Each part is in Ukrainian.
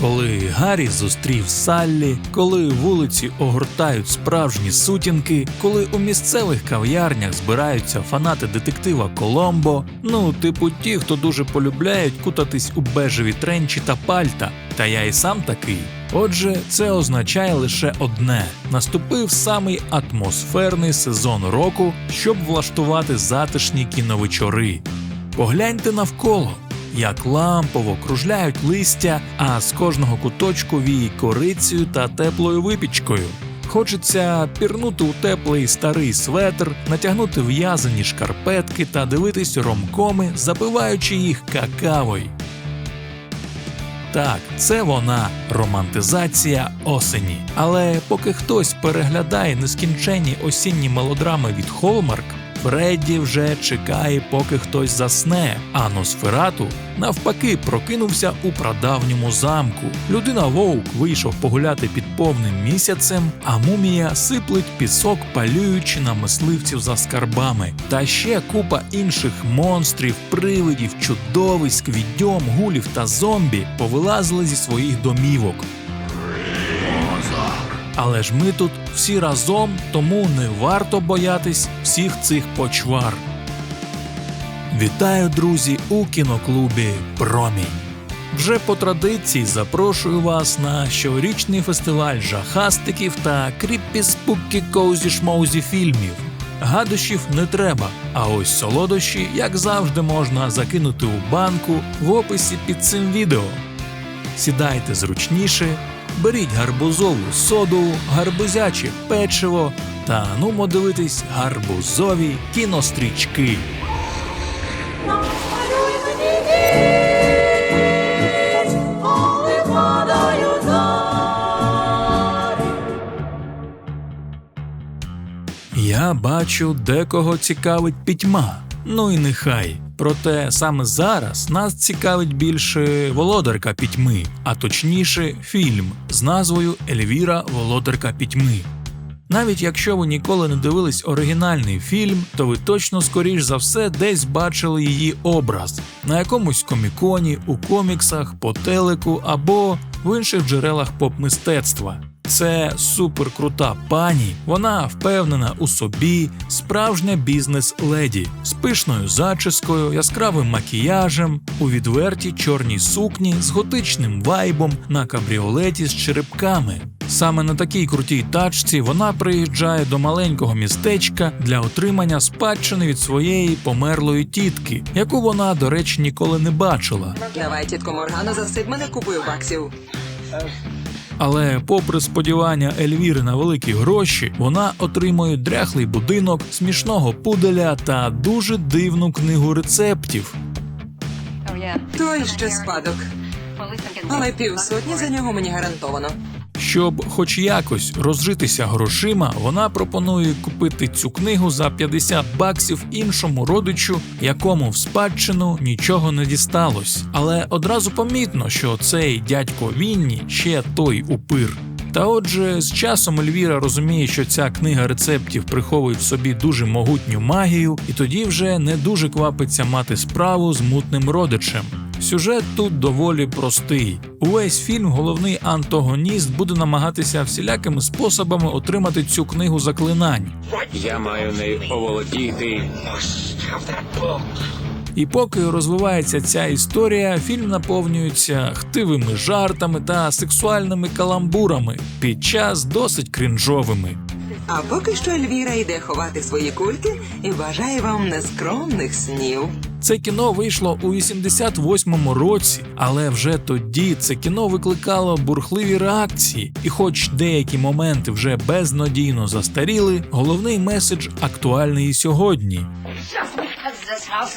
Коли Гаррі зустрів Саллі, коли вулиці огортають справжні сутінки, коли у місцевих кав'ярнях збираються фанати детектива Коломбо, ну, типу ті, хто дуже полюбляють кутатись у бежеві тренчі та пальта. Та я і сам такий. Отже, це означає лише одне: наступив самий атмосферний сезон року, щоб влаштувати затишні кіновечори. Погляньте навколо, як лампово кружляють листя, а з кожного куточку віє корицею та теплою випічкою. Хочеться пірнути у теплий старий светр, натягнути в'язані шкарпетки та дивитись ромкоми, запиваючи їх какавою. Так, це вона романтизація осені. Але поки хтось переглядає нескінченні осінні мелодрами від Холмарк, Фредді вже чекає, поки хтось засне, а Носферату навпаки прокинувся у прадавньому замку. Людина Вовк вийшов погуляти під повним місяцем, а мумія сиплить пісок, палюючи на мисливців за скарбами. Та ще купа інших монстрів, привидів, чудовиськ, відьом, гулів та зомбі повилазили зі своїх домівок. Але ж ми тут всі разом, тому не варто боятись всіх цих почвар. Вітаю, друзі, у кіноклубі Промінь. Вже по традиції запрошую вас на щорічний фестиваль жахастиків та кріппі спукі коузі шмоузі фільмів. Гадощів не треба, а ось солодощі, як завжди, можна закинути у банку в описі під цим відео. Сідайте зручніше, беріть гарбузову соду, гарбузяче печиво та нумо дивитись гарбузові кінострічки. Я бачу, декого цікавить пітьма. Ну і нехай. Проте саме зараз нас цікавить більше володарка пітьми, а точніше, фільм з назвою Ельвіра Володарка пітьми. Навіть якщо ви ніколи не дивились оригінальний фільм, то ви точно скоріш за все десь бачили її образ на якомусь коміконі, у коміксах, по телеку або в інших джерелах поп-мистецтва. Це суперкрута пані. Вона впевнена у собі, справжня бізнес-леді з пишною зачіскою, яскравим макіяжем, у відвертій чорній сукні з готичним вайбом на кабріолеті з черепками. Саме на такій крутій тачці вона приїжджає до маленького містечка для отримання спадщини від своєї померлої тітки, яку вона, до речі, ніколи не бачила. Давай, тітко Моргана, засип мене купою баксів. Але, попри сподівання Ельвіри на великі гроші, вона отримує дряхлий будинок, смішного пуделя та дуже дивну книгу рецептів. Той ще спадок. Але півсотні за нього мені гарантовано. Щоб хоч якось розжитися грошима, вона пропонує купити цю книгу за 50 баксів іншому родичу, якому в спадщину нічого не дісталось. Але одразу помітно, що цей дядько Вінні ще той упир. Та отже, з часом Ельвіра розуміє, що ця книга рецептів приховує в собі дуже могутню магію, і тоді вже не дуже квапиться мати справу з мутним родичем. Сюжет тут доволі простий. Увесь фільм головний антагоніст буде намагатися всілякими способами отримати цю книгу заклинань. Я маю нею оволодіти. І поки розвивається ця історія, фільм наповнюється хтивими жартами та сексуальними каламбурами під час досить крінжовими. А поки що Ельвіра йде ховати свої кульки і бажає вам нескромних снів. Це кіно вийшло у 88-му році, але вже тоді це кіно викликало бурхливі реакції, і хоч деякі моменти вже безнадійно застаріли, головний меседж актуальний і сьогодні.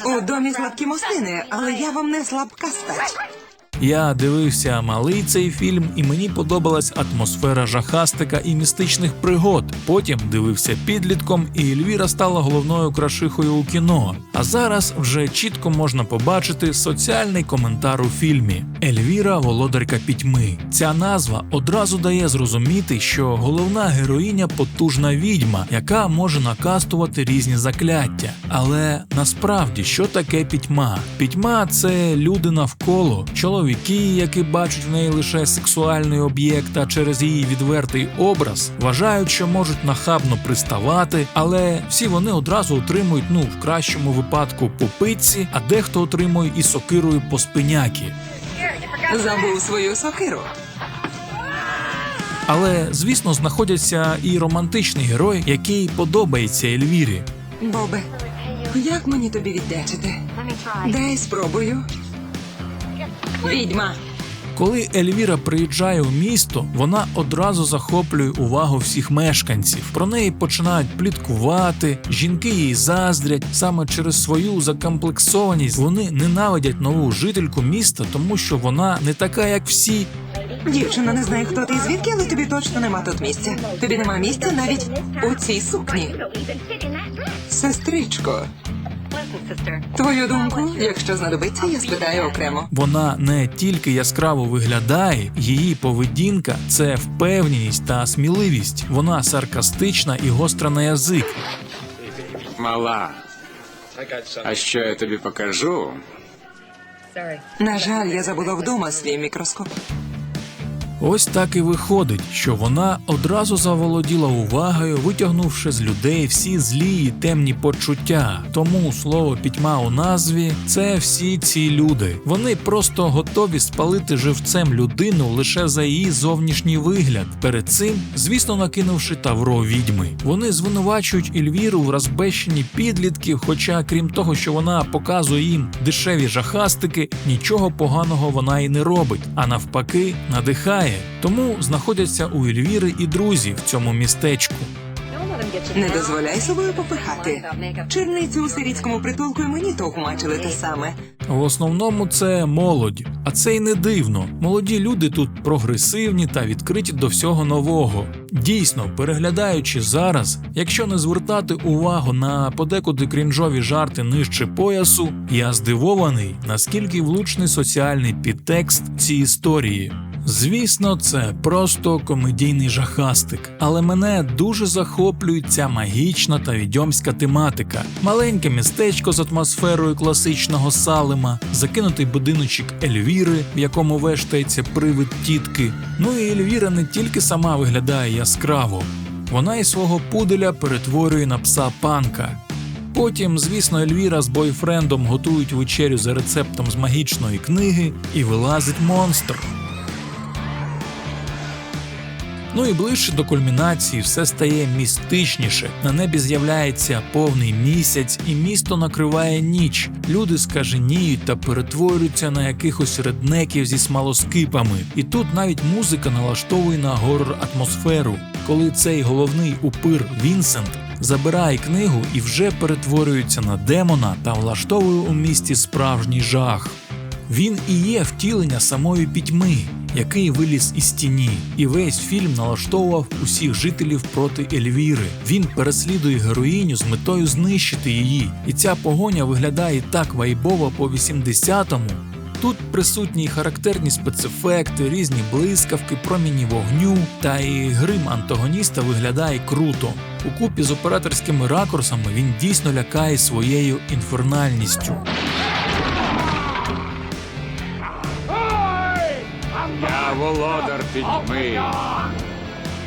У домі слабкі мостини, але я вам не слабка стать. Я дивився малий цей фільм, і мені подобалась атмосфера жахастика і містичних пригод. Потім дивився підлітком, і Ельвіра стала головною крашихою у кіно. А зараз вже чітко можна побачити соціальний коментар у фільмі Ельвіра Володарка пітьми. Ця назва одразу дає зрозуміти, що головна героїня потужна відьма, яка може накастувати різні закляття. Але насправді що таке пітьма? Пітьма це люди навколо, чоловіки чоловіки, які бачать в неї лише сексуальний об'єкт, а через її відвертий образ, вважають, що можуть нахабно приставати, але всі вони одразу отримують, ну в кращому випадку по пиці, а дехто отримує і сокирою по спинякі. Забув свою сокиру. Але звісно знаходяться і романтичний герой, який подобається Ельвірі. Бобе, як мені тобі віддячити? Дай спробую. Відьма. Коли Ельвіра приїжджає у місто, вона одразу захоплює увагу всіх мешканців. Про неї починають пліткувати, жінки їй заздрять. Саме через свою закомплексованість вони ненавидять нову жительку міста, тому що вона не така, як всі. Дівчина не знає, хто ти і звідки, але тобі точно нема тут місця. Тобі нема місця навіть у цій сукні. Сестричко, твою думку, якщо знадобиться, я спитаю окремо. Вона не тільки яскраво виглядає, її поведінка це впевненість та сміливість. Вона саркастична і гостра на язик. Мала. А що я тобі покажу? На жаль, я забула вдома свій мікроскоп. Ось так і виходить, що вона одразу заволоділа увагою, витягнувши з людей всі злі і темні почуття. Тому слово пітьма у назві це всі ці люди. Вони просто готові спалити живцем людину лише за її зовнішній вигляд. Перед цим, звісно, накинувши тавро відьми. Вони звинувачують Ельвіру в розбещенні підлітків, хоча, крім того, що вона показує їм дешеві жахастики, нічого поганого вона і не робить, а навпаки, надихає. Тому знаходяться у Ельвіри і друзі в цьому містечку. Не дозволяй собою попихати. Черницю у сирійському притулку і мені товкмачили те саме. В основному це молодь, а це й не дивно. Молоді люди тут прогресивні та відкриті до всього нового. Дійсно, переглядаючи зараз, якщо не звертати увагу на подекуди крінжові жарти нижче поясу, я здивований, наскільки влучний соціальний підтекст цієї історії. Звісно, це просто комедійний жахастик, але мене дуже захоплює ця магічна та відьомська тематика. Маленьке містечко з атмосферою класичного салима, закинутий будиночок Ельвіри, в якому вештається привид тітки. Ну і Ельвіра не тільки сама виглядає яскраво, вона і свого пуделя перетворює на пса панка. Потім, звісно, Ельвіра з бойфрендом готують вечерю за рецептом з магічної книги і вилазить монстр. Ну і ближче до кульмінації все стає містичніше. На небі з'являється повний місяць, і місто накриває ніч. Люди скаженіють та перетворюються на якихось реднеків зі смалоскипами. І тут навіть музика налаштовує на горор атмосферу, коли цей головний упир Вінсент забирає книгу і вже перетворюється на демона та влаштовує у місті справжній жах. Він і є втілення самої пітьми, який виліз із тіні, і весь фільм налаштовував усіх жителів проти Ельвіри. Він переслідує героїню з метою знищити її, і ця погоня виглядає так вайбово по 80-му. Тут присутні характерні спецефекти, різні блискавки, проміні вогню, та і грим антагоніста виглядає круто. У купі з операторськими ракурсами він дійсно лякає своєю інфернальністю. Володар пітьми.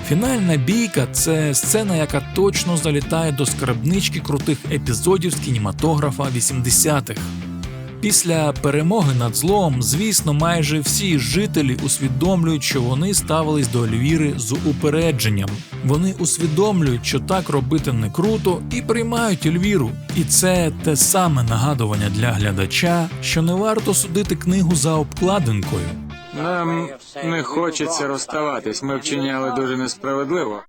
Фінальна бійка це сцена, яка точно залітає до скарбнички крутих епізодів з кінематографа 80-х. Після перемоги над злом, звісно, майже всі жителі усвідомлюють, що вони ставились до Ельвіри з упередженням. Вони усвідомлюють, що так робити не круто, і приймають Ельвіру. І це те саме нагадування для глядача, що не варто судити книгу за обкладинкою. Нам не хочеться розставатись. Ми вчиняли дуже несправедливо.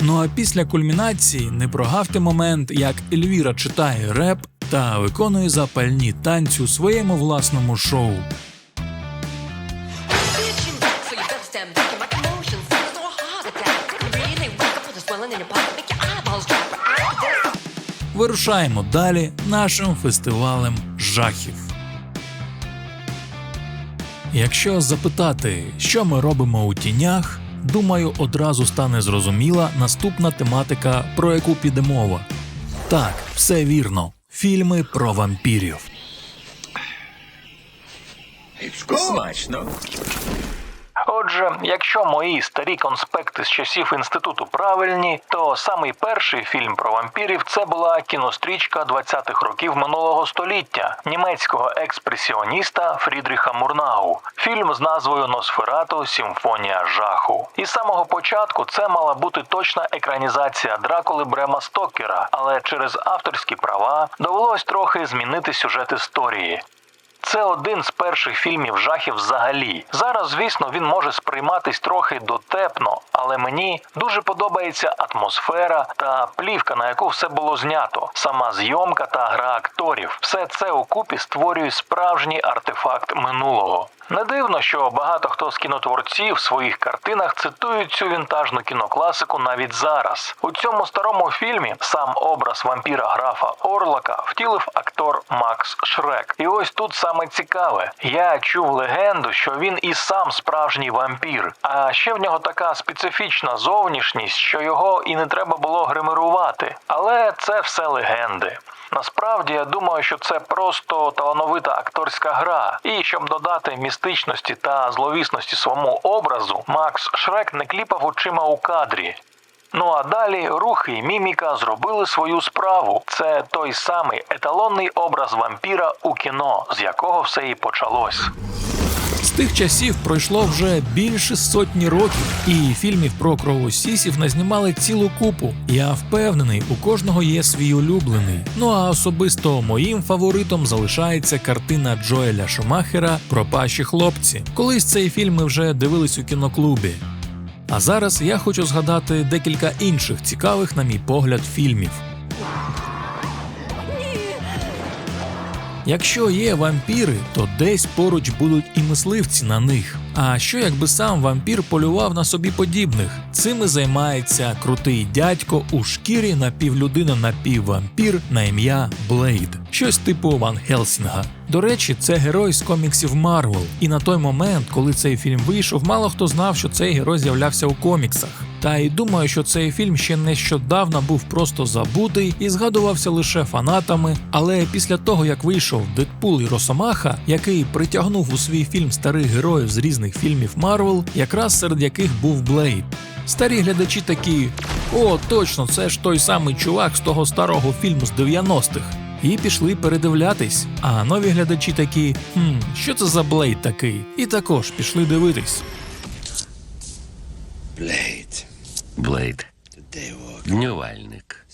Ну а після кульмінації не прогавте момент, як Ельвіра читає реп та виконує запальні танці у своєму власному шоу. Вирушаємо далі нашим фестивалем жахів. Якщо запитати, що ми робимо у тінях, думаю, одразу стане зрозуміла наступна тематика, про яку піде мова. Так, все вірно. Фільми про вампірів. Смачно. Отже, якщо мої старі конспекти з часів інституту правильні, то самий перший фільм про вампірів це була кінострічка 20-х років минулого століття німецького експресіоніста Фрідріха Мурнау. Фільм з назвою Носферату Сімфонія жаху. І з самого початку це мала бути точна екранізація Дракули Брема Стокера, але через авторські права довелось трохи змінити сюжет історії. Це один з перших фільмів жахів взагалі. Зараз, звісно, він може сприйматись трохи дотепно, але мені дуже подобається атмосфера та плівка, на яку все було знято, сама зйомка та гра акторів. Все це укупі створює справжній артефакт минулого. Не дивно, що багато хто з кінотворців в своїх картинах цитують цю вінтажну кінокласику навіть зараз. У цьому старому фільмі сам образ вампіра графа Орлака втілив актор Макс Шрек. І ось тут саме цікаве. Я чув легенду, що він і сам справжній вампір. А ще в нього така специфічна зовнішність, що його і не треба було гримирувати. Але це все легенди. Насправді я думаю, що це просто талановита акторська гра. І щоб додати містичності та зловісності своєму образу, Макс Шрек не кліпав очима у кадрі. Ну а далі рухи і міміка зробили свою справу. Це той самий еталонний образ вампіра у кіно, з якого все і почалось. Тих часів пройшло вже більше сотні років, і фільмів про кровосісів назнімали цілу купу. Я впевнений, у кожного є свій улюблений. Ну а особисто моїм фаворитом залишається картина Джоеля Шумахера Пропащі хлопці. Колись цей фільм ми вже дивились у кіноклубі. А зараз я хочу згадати декілька інших цікавих, на мій погляд, фільмів. Якщо є вампіри, то десь поруч будуть і мисливці на них. А що якби сам вампір полював на собі подібних? Цим і займається крутий дядько у шкірі напівлюдина напіввампір на ім'я Блейд, щось типу Ван Хелсінга. До речі, це герой з коміксів Марвел. І на той момент, коли цей фільм вийшов, мало хто знав, що цей герой з'являвся у коміксах. Та й думаю, що цей фільм ще нещодавно був просто забутий і згадувався лише фанатами. Але після того, як вийшов Дедпул і Росомаха, який притягнув у свій фільм старих героїв з різних фільмів Марвел, якраз серед яких був Блейд. Старі глядачі такі: о, точно, це ж той самий чувак з того старого фільму з 90-х. І пішли передивлятись. А нові глядачі такі: хм, що це за Блейд такий? І також пішли дивитись. Блейд. Днювальник.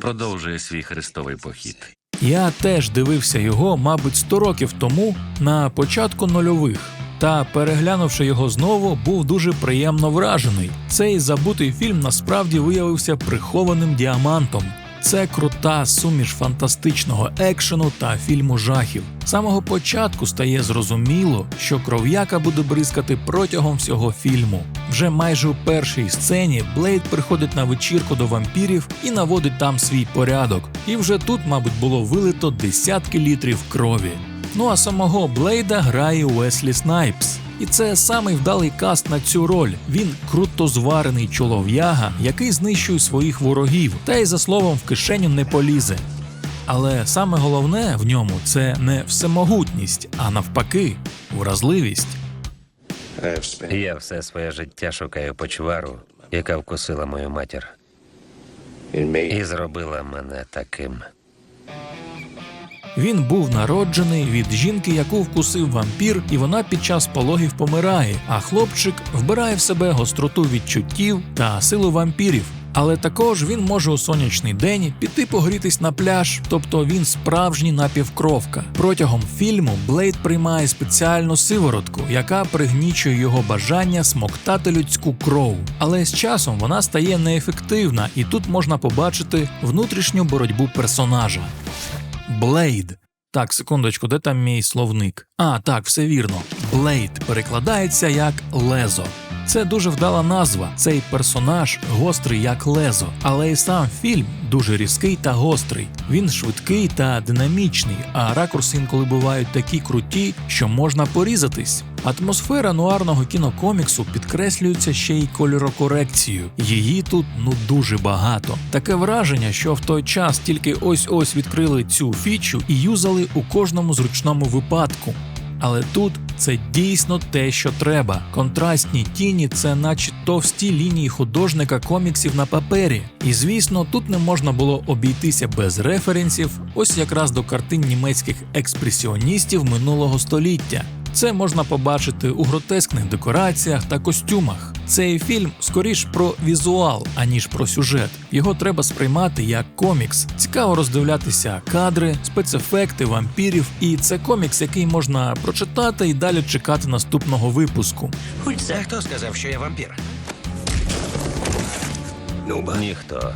Продовжує свій хрестовий похід. Я теж дивився його, мабуть, 100 років тому на початку нульових. Та переглянувши його знову, був дуже приємно вражений. Цей забутий фільм насправді виявився прихованим діамантом. Це крута суміш фантастичного екшену та фільму жахів. З самого початку стає зрозуміло, що кров'яка буде бризкати протягом всього фільму. Вже майже у першій сцені Блейд приходить на вечірку до вампірів і наводить там свій порядок. І вже тут, мабуть, було вилито десятки літрів крові. Ну а самого Блейда грає Уеслі Снайпс. І це самий вдалий каст на цю роль. Він круто зварений чолов'яга, який знищує своїх ворогів, та й за словом в кишеню не полізе. Але саме головне в ньому це не всемогутність, а навпаки, вразливість. Я все своє життя шукаю почвару, яка вкусила мою матір і зробила мене таким. Він був народжений від жінки, яку вкусив вампір, і вона під час пологів помирає. А хлопчик вбирає в себе гостроту відчуттів та силу вампірів. Але також він може у сонячний день піти погрітись на пляж, тобто він справжній напівкровка. Протягом фільму Блейд приймає спеціальну сиворотку, яка пригнічує його бажання смоктати людську кров. Але з часом вона стає неефективна, і тут можна побачити внутрішню боротьбу персонажа. Блейд. Так, секундочку, де там мій словник? А, так, все вірно. Блейд перекладається як лезо. Це дуже вдала назва. Цей персонаж гострий як лезо, але і сам фільм дуже різкий та гострий. Він швидкий та динамічний, а ракурси інколи бувають такі круті, що можна порізатись. Атмосфера нуарного кінокоміксу підкреслюється ще й кольорокорекцією. Її тут ну дуже багато. Таке враження, що в той час тільки ось ось відкрили цю фічу і юзали у кожному зручному випадку. Але тут це дійсно те, що треба. Контрастні тіні це наче товсті лінії художника коміксів на папері. І звісно, тут не можна було обійтися без референсів, ось якраз до картин німецьких експресіоністів минулого століття. Це можна побачити у гротескних декораціях та костюмах. Цей фільм скоріш про візуал, аніж про сюжет. Його треба сприймати як комікс. Цікаво роздивлятися кадри, спецефекти, вампірів, і це комікс, який можна прочитати і далі чекати наступного випуску. Це хто сказав, що я вампір? Ніхто.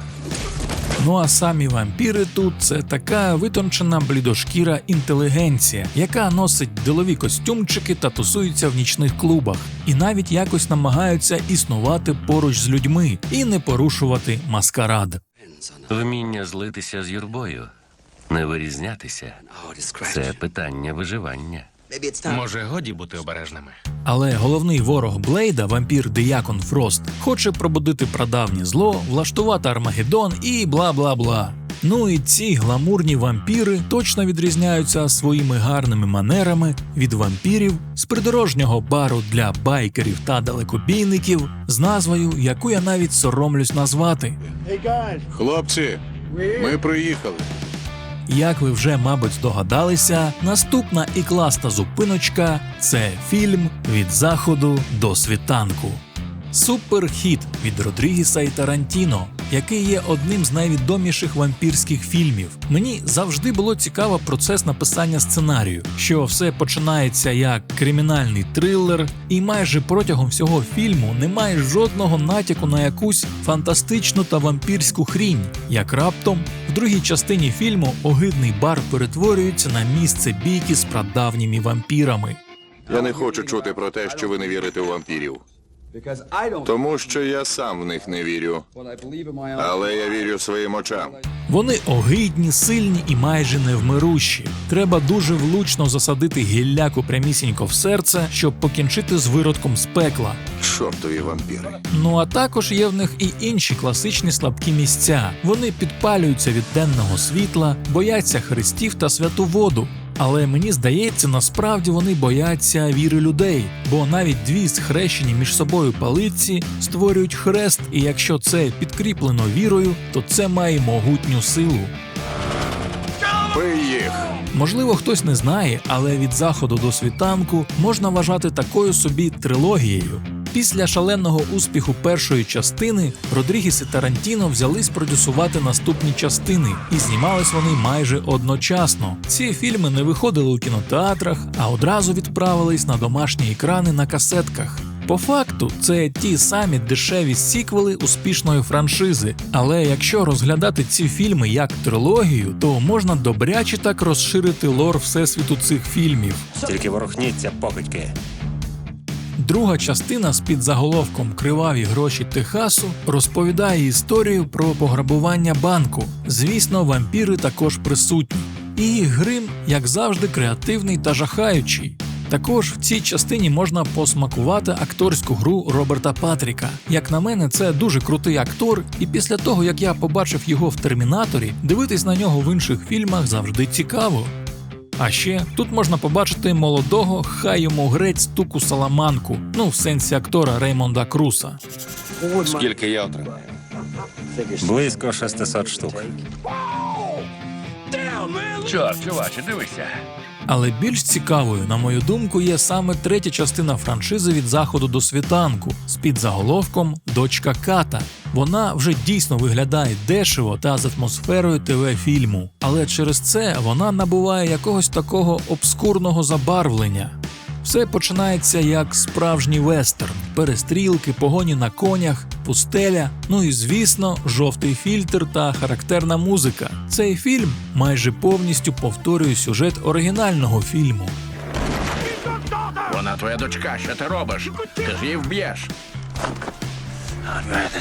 Ну а самі вампіри тут це така витончена блідошкіра інтелігенція, яка носить ділові костюмчики та тусується в нічних клубах, і навіть якось намагаються існувати поруч з людьми і не порушувати маскарад. Вміння злитися з юрбою, не вирізнятися. Це питання виживання. Може, годі бути обережними. Але головний ворог Блейда, вампір Диякон Фрост, хоче пробудити прадавнє зло, влаштувати Армагеддон і бла бла бла. Ну і ці гламурні вампіри точно відрізняються своїми гарними манерами від вампірів з придорожнього бару для байкерів та далекобійників з назвою, яку я навіть соромлюсь назвати. Хлопці, ми приїхали. Як ви вже, мабуть, здогадалися, наступна і класна зупиночка це фільм від заходу до світанку. Суперхіт від Родрігіса і Тарантіно, який є одним з найвідоміших вампірських фільмів. Мені завжди було цікаво процес написання сценарію, що все починається як кримінальний трилер, і майже протягом всього фільму немає жодного натяку на якусь фантастичну та вампірську хрінь. Як раптом в другій частині фільму огидний бар перетворюється на місце бійки з прадавніми вампірами. Я не хочу чути про те, що ви не вірите у вампірів. Тому що я сам в них не вірю. Але я вірю своїм очам. Вони огидні, сильні і майже невмирущі. Треба дуже влучно засадити гілляку прямісінько в серце, щоб покінчити з виродком з пекла. Чортові вампіри. Ну а також є в них і інші класичні слабкі місця. Вони підпалюються від денного світла, бояться хрестів та святу воду. Але мені здається, насправді вони бояться віри людей, бо навіть дві схрещені між собою палиці створюють хрест, і якщо це підкріплено вірою, то це має могутню силу. Їх. Можливо, хтось не знає, але від заходу до світанку можна вважати такою собі трилогією. Після шаленого успіху першої частини Родрігіс і Тарантіно взялись продюсувати наступні частини, і знімались вони майже одночасно. Ці фільми не виходили у кінотеатрах, а одразу відправились на домашні екрани на касетках. По факту, це ті самі дешеві сіквели успішної франшизи. Але якщо розглядати ці фільми як трилогію, то можна добряче так розширити лор всесвіту цих фільмів. Тільки ворухніться, покидьки. Друга частина з підзаголовком Криваві гроші Техасу розповідає історію про пограбування банку. Звісно, вампіри також присутні. І грим, як завжди, креативний та жахаючий. Також в цій частині можна посмакувати акторську гру Роберта Патріка. Як на мене, це дуже крутий актор, і після того як я побачив його в термінаторі, дивитись на нього в інших фільмах завжди цікаво. А ще тут можна побачити молодого, хай йому грець туку Саламанку, ну в сенсі актора Реймонда Круса. Скільки я отримаю? Близько 600 штук. Чорт, чуваче, дивися. Але більш цікавою, на мою думку, є саме третя частина франшизи від заходу до світанку з під заголовком Дочка Ката. Вона вже дійсно виглядає дешево та з атмосферою ТВ-фільму, але через це вона набуває якогось такого обскурного забарвлення. Все починається як справжній вестерн: перестрілки, погоні на конях, пустеля. Ну і звісно, жовтий фільтр та характерна музика. Цей фільм майже повністю повторює сюжет оригінального фільму. Вона твоя дочка, що ти робиш? Ти ж її вб'єш.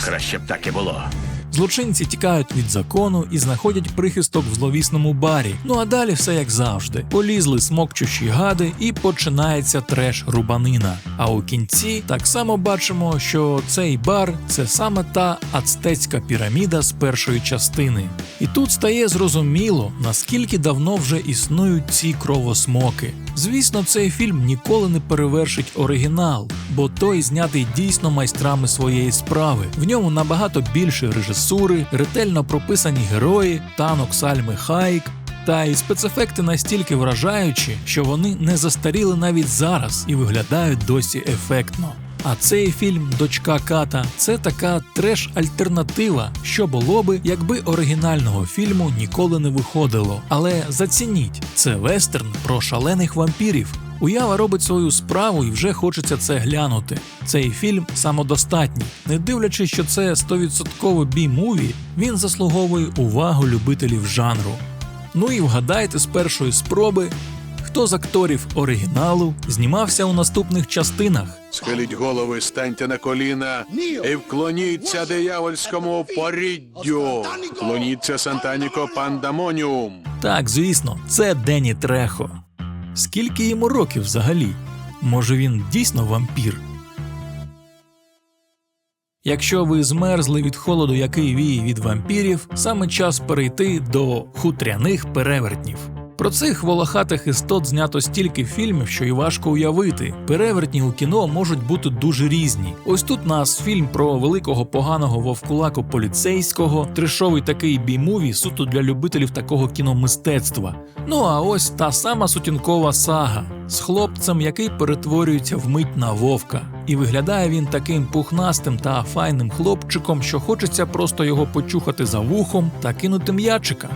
Краще б так і було. Злочинці тікають від закону і знаходять прихисток в зловісному барі. Ну а далі все як завжди. Полізли смокчущі гади, і починається треш рубанина. А у кінці так само бачимо, що цей бар це саме та ацтецька піраміда з першої частини. І тут стає зрозуміло, наскільки давно вже існують ці кровосмоки. Звісно, цей фільм ніколи не перевершить оригінал, бо той знятий дійсно майстрами своєї справи. В ньому набагато більше режисури, ретельно прописані герої, танок Сальми Хайк. Та й спецефекти настільки вражаючі, що вони не застаріли навіть зараз і виглядають досі ефектно. А цей фільм Дочка Ката це така треш-альтернатива, що було би, якби оригінального фільму ніколи не виходило. Але зацініть, це вестерн про шалених вампірів. Уява робить свою справу і вже хочеться це глянути. Цей фільм самодостатній. Не дивлячись, що це 100% бі-муві, він заслуговує увагу любителів жанру. Ну і вгадайте з першої спроби, хто з акторів оригіналу знімався у наступних частинах. Схиліть голови, станьте на коліна і вклоніться диявольському поріддю. Вклоніться Сантаніко Пандамоніум. Так, звісно, це Дені Трехо. Скільки йому років взагалі? Може він дійсно вампір? Якщо ви змерзли від холоду, який віє від вампірів, саме час перейти до хутряних перевертнів. Про цих волохатих істот знято стільки фільмів, що й важко уявити. Перевертні у кіно можуть бути дуже різні. Ось тут нас фільм про великого поганого вовкулаку поліцейського, трешовий такий бій-муві суто для любителів такого кіномистецтва. Ну а ось та сама сутінкова сага з хлопцем, який перетворюється вмить на вовка. І виглядає він таким пухнастим та файним хлопчиком, що хочеться просто його почухати за вухом та кинути м'ячика.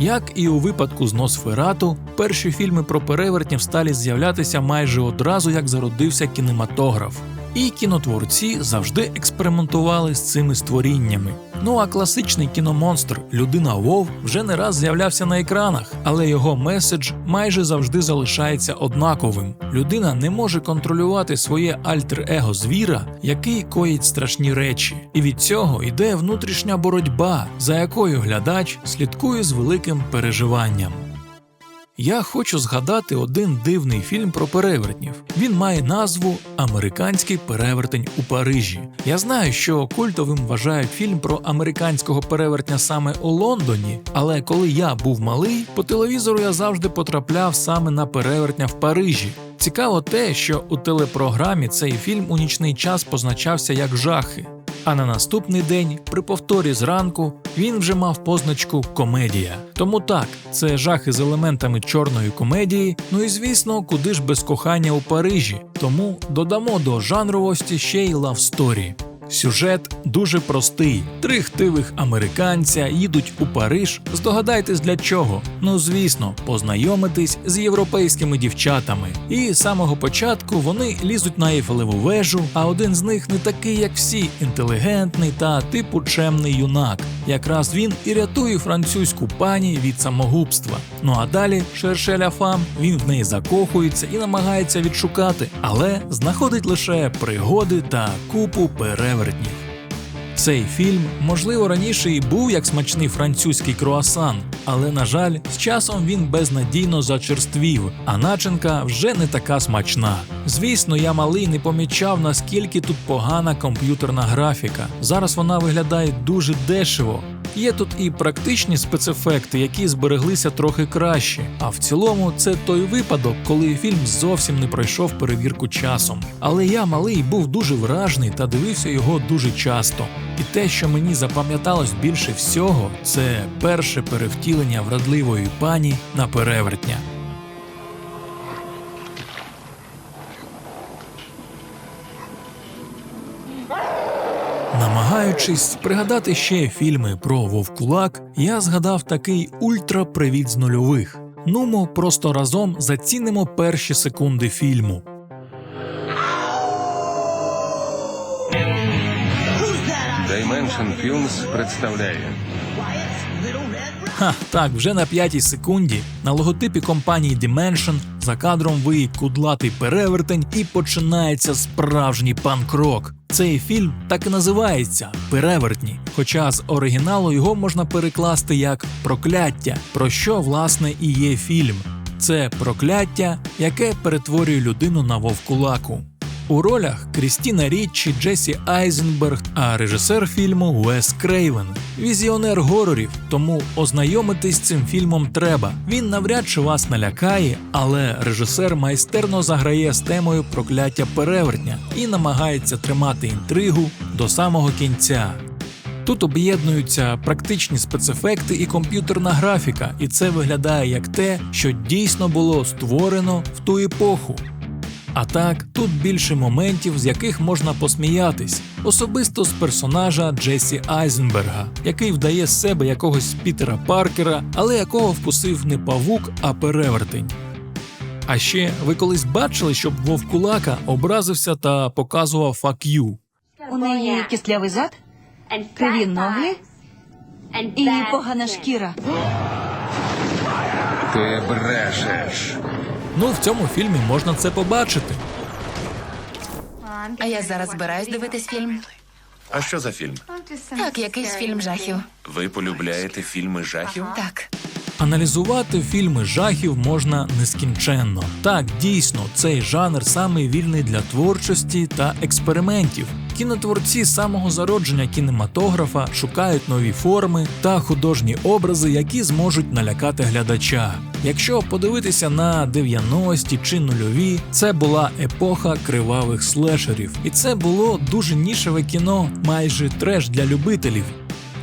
Як і у випадку з Носферату, перші фільми про перевертнів стали з'являтися майже одразу, як зародився кінематограф. І кінотворці завжди експериментували з цими створіннями. Ну а класичний кіномонстр Людина Вов вже не раз з'являвся на екранах, але його меседж майже завжди залишається однаковим. Людина не може контролювати своє альтер-его звіра, який коїть страшні речі, і від цього йде внутрішня боротьба, за якою глядач слідкує з великим переживанням. Я хочу згадати один дивний фільм про перевертнів. Він має назву Американський перевертень у Парижі. Я знаю, що культовим вважають фільм про американського перевертня саме у Лондоні, але коли я був малий, по телевізору я завжди потрапляв саме на перевертня в Парижі. Цікаво те, що у телепрограмі цей фільм у нічний час позначався як жахи. А на наступний день, при повторі зранку, він вже мав позначку комедія. Тому так, це жах з елементами чорної комедії. Ну і звісно, куди ж без кохання у Парижі. Тому додамо до жанровості ще й лавсторі. Сюжет дуже простий: три хтивих американця їдуть у Париж. Здогадайтесь для чого? Ну звісно, познайомитись з європейськими дівчатами. І з самого початку вони лізуть на Ейфелеву вежу, а один з них не такий, як всі, інтелігентний та типу чемний юнак. Якраз він і рятує французьку пані від самогубства. Ну а далі Шершеля Фам він в неї закохується і намагається відшукати, але знаходить лише пригоди та купу перевертнів. Цей фільм, можливо, раніше і був як смачний французький круасан, але, на жаль, з часом він безнадійно зачерствів, а начинка вже не така смачна. Звісно, я малий не помічав, наскільки тут погана комп'ютерна графіка. Зараз вона виглядає дуже дешево. Є тут і практичні спецефекти, які збереглися трохи краще. А в цілому це той випадок, коли фільм зовсім не пройшов перевірку часом. Але я малий був дуже вражений та дивився його дуже часто. І те, що мені запам'яталось більше всього, це перше перевтілення вродливої пані на перевертня. Намагаючись пригадати ще фільми про Вовкулак, я згадав такий ультра-привіт з нульових. Нумо просто разом зацінимо перші секунди фільму. Dimension Films представляє Ха, так, вже на п'ятій секунді на логотипі компанії Dimension за кадром виє кудлатий перевертень і починається справжній панк-рок. Цей фільм так і називається Перевертні. Хоча з оригіналу його можна перекласти як прокляття, про що власне і є фільм. Це прокляття, яке перетворює людину на вовкулаку. У ролях Крістіна Річчі, Джесі Айзенберг, а режисер фільму Уес Крейвен. Візіонер горорів, тому ознайомитись з цим фільмом треба. Він навряд чи вас налякає, але режисер майстерно заграє з темою прокляття перевертня і намагається тримати інтригу до самого кінця. Тут об'єднуються практичні спецефекти і комп'ютерна графіка, і це виглядає як те, що дійсно було створено в ту епоху. А так, тут більше моментів, з яких можна посміятись, особисто з персонажа Джесі Айзенберга, який вдає з себе якогось Пітера Паркера, але якого вкусив не павук, а перевертень. А ще ви колись бачили, щоб вовкулака образився та показував «fuck you»? У неї кістлявий зад, криві ноги і погана шкіра. Ти брешеш. Ну, в цьому фільмі можна це побачити. А я зараз збираюсь дивитись фільм. А що за фільм? Так, якийсь фільм жахів. Ви полюбляєте фільми жахів? Так. Аналізувати фільми жахів можна нескінченно. Так, дійсно, цей жанр саме вільний для творчості та експериментів. Кінотворці з самого зародження кінематографа шукають нові форми та художні образи, які зможуть налякати глядача. Якщо подивитися на 90-ті чи нульові, це була епоха кривавих слешерів, і це було дуже нішеве кіно, майже треш для любителів.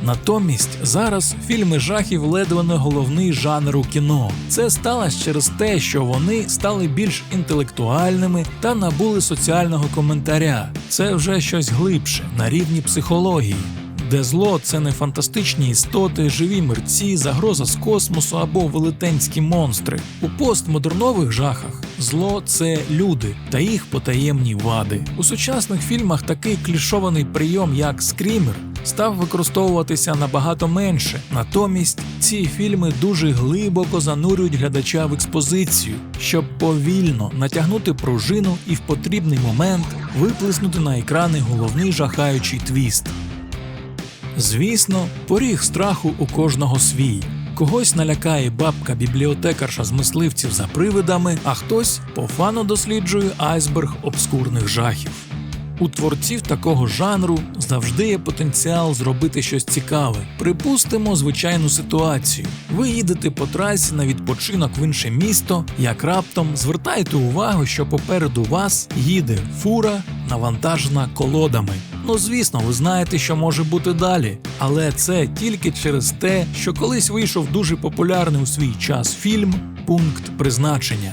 Натомість зараз фільми жахів ледве не головний жанр у кіно. Це сталося через те, що вони стали більш інтелектуальними та набули соціального коментаря. Це вже щось глибше на рівні психології. Де зло це не фантастичні істоти, живі мерці, загроза з космосу або велетенські монстри. У постмодернових жахах зло це люди та їх потаємні вади. У сучасних фільмах такий клішований прийом, як скрімер, став використовуватися набагато менше. Натомість ці фільми дуже глибоко занурюють глядача в експозицію, щоб повільно натягнути пружину і в потрібний момент виплеснути на екрани головний жахаючий твіст. Звісно, поріг страху у кожного свій. Когось налякає бабка бібліотекарша з мисливців за привидами, а хтось по фану досліджує айсберг обскурних жахів. У творців такого жанру завжди є потенціал зробити щось цікаве. Припустимо звичайну ситуацію. Ви їдете по трасі на відпочинок в інше місто, як раптом звертаєте увагу, що попереду вас їде фура, навантажена колодами. Ну, звісно, ви знаєте, що може бути далі, але це тільки через те, що колись вийшов дуже популярний у свій час фільм Пункт призначення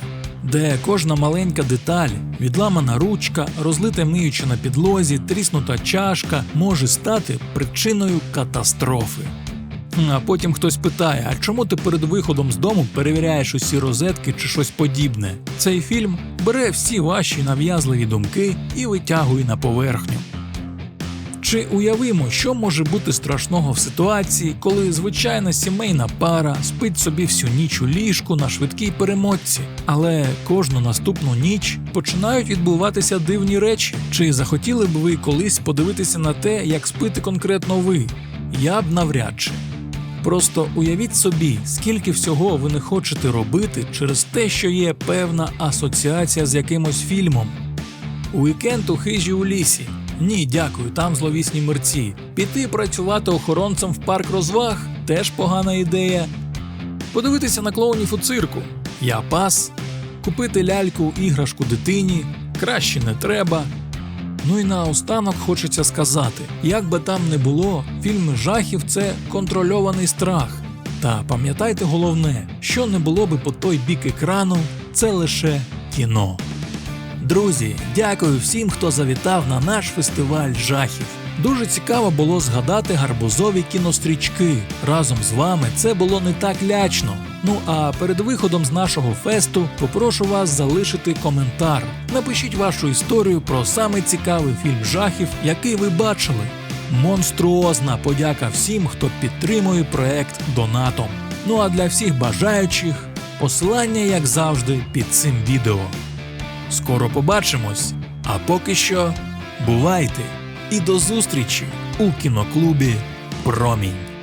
де кожна маленька деталь, відламана ручка, розлите миюче на підлозі, тріснута чашка може стати причиною катастрофи. А потім хтось питає: а чому ти перед виходом з дому перевіряєш усі розетки чи щось подібне? Цей фільм бере всі ваші нав'язливі думки і витягує на поверхню. Чи уявимо, що може бути страшного в ситуації, коли звичайна сімейна пара спить собі всю ніч у ліжку на швидкій перемотці, але кожну наступну ніч починають відбуватися дивні речі? Чи захотіли б ви колись подивитися на те, як спите конкретно ви? Я б навряд чи. Просто уявіть собі, скільки всього ви не хочете робити через те, що є певна асоціація з якимось фільмом. Уікенд у хижі у лісі. Ні, дякую, там зловісні мерці. Піти працювати охоронцем в парк розваг теж погана ідея. Подивитися на клоунів у цирку. Я пас. Купити ляльку іграшку дитині краще не треба. Ну і наостанок хочеться сказати: як би там не було, фільми жахів це контрольований страх. Та пам'ятайте головне, що не було би по той бік екрану, це лише кіно. Друзі, дякую всім, хто завітав на наш фестиваль жахів. Дуже цікаво було згадати гарбузові кінострічки. Разом з вами це було не так лячно. Ну а перед виходом з нашого фесту попрошу вас залишити коментар. Напишіть вашу історію про саме цікавий фільм жахів, який ви бачили. Монструозна подяка всім, хто підтримує проект донатом. Ну а для всіх бажаючих посилання, як завжди, під цим відео. Скоро побачимось. А поки що бувайте і до зустрічі у кіноклубі Промінь.